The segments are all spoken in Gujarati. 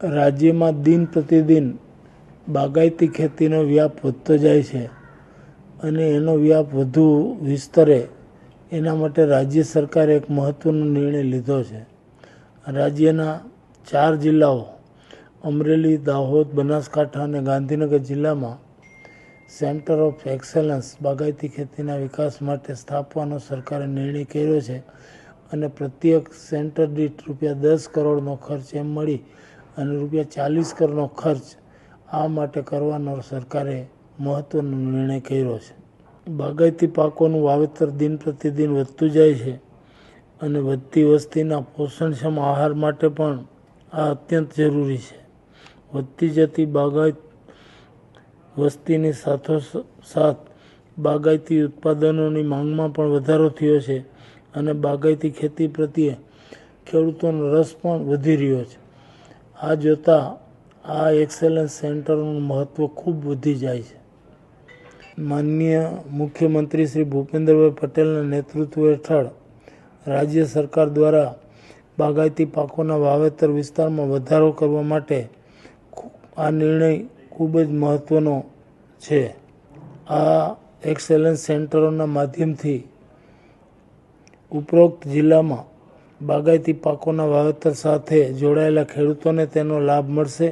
રાજ્યમાં દિન પ્રતિદિન બાગાયતી ખેતીનો વ્યાપ વધતો જાય છે અને એનો વ્યાપ વધુ વિસ્તરે એના માટે રાજ્ય સરકારે એક મહત્ત્વનો નિર્ણય લીધો છે. રાજ્યના ચાર જિલ્લાઓ, અમરેલી, દાહોદ, બનાસકાંઠા અને ગાંધીનગર જિલ્લામાં સેન્ટર ઓફ એક્સેલન્સ બાગાયતી ખેતીના વિકાસ માટે સ્થાપવાનો સરકારે નિર્ણય કર્યો છે અને પ્રત્યેક સેન્ટર દીઠ રૂપિયા દસ કરોડનો ખર્ચ એમ મળી અને રૂપિયા ચાલીસ કરોડનો ખર્ચ આ માટે કરવાનો સરકારે મહત્ત્વનો નિર્ણય કર્યો છે. બાગાયતી પાકોનું વાવેતર દિન પ્રતિદિન વધતું જાય છે અને વધતી વસ્તીના પોષણક્ષમ આહાર માટે પણ આ અત્યંત જરૂરી છે. વધતી જતી બાગાયત વસ્તીની સાથોસાથ બાગાયતી ઉત્પાદનોની માંગમાં પણ વધારો થયો છે અને બાગાયતી ખેતી પ્રત્યે ખેડૂતોનો રસ પણ વધી રહ્યો છે. આ જોતાં આ એક્સેલન્સ સેન્ટરનું મહત્ત્વ ખૂબ વધી જાય છે. માનનીય મુખ્યમંત્રી શ્રી ભૂપેન્દ્રભાઈ પટેલના નેતૃત્વ હેઠળ રાજ્ય સરકાર દ્વારા બાગાયતી પાકોના વાવેતર વિસ્તારમાં વધારો કરવા માટે આ નિર્ણય ખૂબ જ મહત્ત્વનો છે. આ એક્સેલન્સ સેન્ટરોના માધ્યમથી ઉપરોક્ત જિલ્લામાં બાગાયતી પાકોના વાવેતર સાથે જોડાયેલા ખેડૂતોને તેનો લાભ મળશે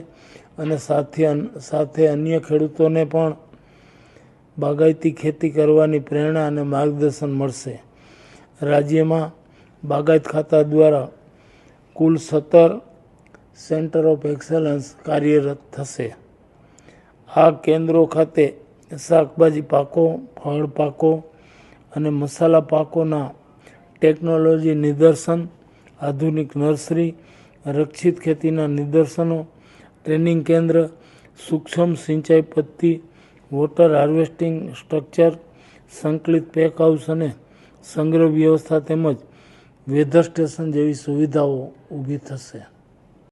અને સાથે સાથે અન્ય ખેડૂતોને પણ બાગાયતી ખેતી કરવાની પ્રેરણા અને માર્ગદર્શન મળશે. રાજ્યમાં બાગાયત ખાતા દ્વારા કુલ સત્તર સેન્ટર ઓફ એક્સેલન્સ કાર્યરત થશે. આ કેન્દ્રો ખાતે શાકભાજી પાકો, ફળ પાકો અને મસાલા પાકોના ટેકનોલોજી નિદર્શન, આધુનિક નર્સરી, રક્ષિત ખેતીના નિદર્શનો, ટ્રેનિંગ કેન્દ્ર, સૂક્ષ્મ સિંચાઈ પદ્ધતિ, વોટર હાર્વેસ્ટિંગ સ્ટ્રક્ચર, સંકલિત પેક હાઉસ અને સંગ્રહ વ્યવસ્થા તેમજ વેધર સ્ટેશન જેવી સુવિધાઓ ઊભી થશે.